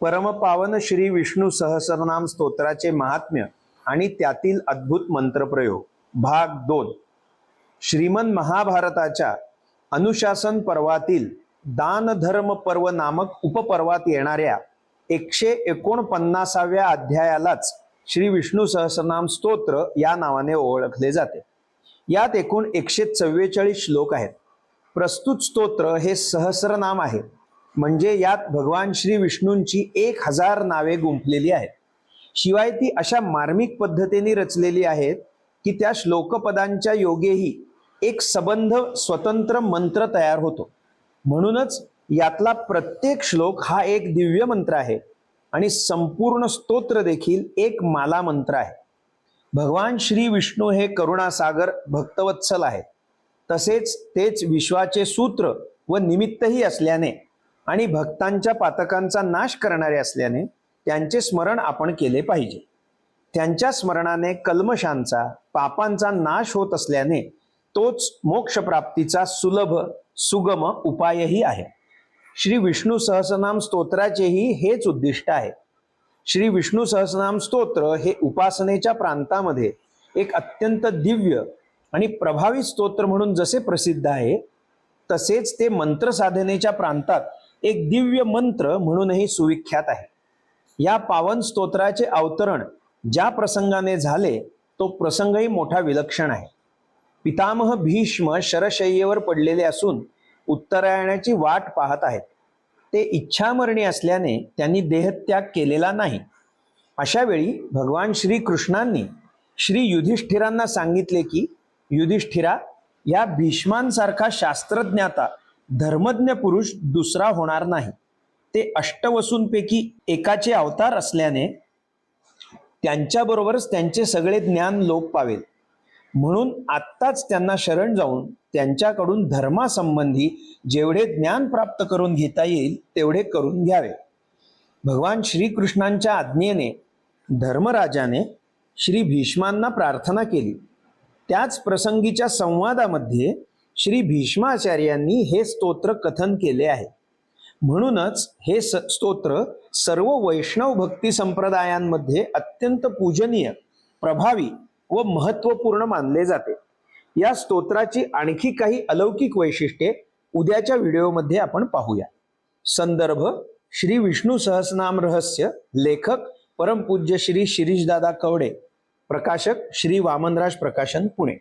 परमपावन श्री विष्णू सहस्रनाम स्तोत्राचे महात्म्य आणि त्यातील अद्भुत मंत्रप्रयोग. भाग दोन. श्रीमन महाभारताच्या अनुशासन पर्वातील दान धर्म पर्व नामक उपपर्वात येणाऱ्या एकशे एकोणपन्नासाव्या अध्यायालाच श्री विष्णू सहस्रनाम स्तोत्र या नावाने ओळखले जाते. यात एकूण एकशे चव्वेचाळीस श्लोक आहेत. प्रस्तुत स्तोत्र हे सहस्रनाम आहे. म्हणजे यात भगवान श्री विष्णूंची एक हजार नावे गुंफलेली आहेत. शिवाय ती अशा मार्मिक पद्धतीने रचलेली आहेत की त्या श्लोकपदांच्या योगेही एक सबंध स्वतंत्र मंत्र तयार होतो. म्हणूनच यातला प्रत्येक श्लोक हा एक दिव्य मंत्र आहे आणि संपूर्ण स्तोत्र देखील एक माला मंत्र आहे. भगवान श्री विष्णू हे करुणासागर भक्तवत्सल आहे तसेच तेच विश्वाचे सूत्र व निमित्तही असल्याने आणि भक्तांच्या पातकांचा नाश करणारे असल्याने त्यांचे स्मरण आपण केले पाहिजे. त्यांच्या स्मरणाने कल्मशांचा पापांचा नाश होत असल्याने तोच मोक्षप्राप्तीचा सुलभ सुगम उपायही आहे. श्री विष्णू सहस्रनाम स्तोत्राचेही हेच उद्दिष्ट आहे. श्री विष्णू सहस्रनाम स्तोत्र हे उपासनेच्या प्रांतामध्ये एक अत्यंत दिव्य आणि प्रभावी स्तोत्र म्हणून जसे प्रसिद्ध आहे तसेच ते मंत्र साधनेच्या प्रांतात एक दिव्य मंत्र म्हणूनही सुविख्यात आहे. या पावन स्तोत्राचे अवतरण ज्या प्रसंगाने झाले तो प्रसंगही मोठा विलक्षण आहे. पितामह भीष्म शरशय्येवर पडलेले असून उत्तरायणाची वाट पाहत आहेत. ते इच्छामरणी असल्याने त्यांनी देहत्याग केलेला नाही. अशा वेळी भगवान श्री कृष्णांनी श्री युधिष्ठिरांना सांगितले की युधिष्ठिरा या भीष्मांसारखा शास्त्रज्ञाता धर्मज्ञ पुरुष दुसरा होणार नाही. ते अष्टवसूंपैकी एकाचे अवतार असल्याने त्यांच्याबरोबरच त्यांचे सगळे ज्ञान लोप पावेल. म्हणून आत्ताच त्यांना शरण जाऊन त्यांच्याकडून धर्मासंबंधी जेवढे ज्ञान प्राप्त करून घेता येईल तेवढे करून घ्यावे. भगवान श्रीकृष्णांच्या आज्ञेने धर्मराजाने श्री भीष्मांना प्रार्थना केली. त्याच प्रसंगीच्या संवादामध्ये श्री भीष्माचार्यांनी हे स्तोत्र कथन केले आहे. म्हणूनच हे स- स्तोत्र सर्व वैष्णव भक्ती संप्रदायांमध्ये अत्यंत पूजनीय प्रभावी व महत्त्वपूर्ण मानले जाते. या स्तोत्राची आणखी काही अलौकिक वैशिष्ट्ये उद्याच्या व्हिडिओमध्ये आपण पाहूया. संदर्भ श्री विष्णू सहस्रनाम रहस्य लेखक परमपूज्य श्री शिरीषदादा कवडे प्रकाशक श्री वामनराज प्रकाशन पुणे.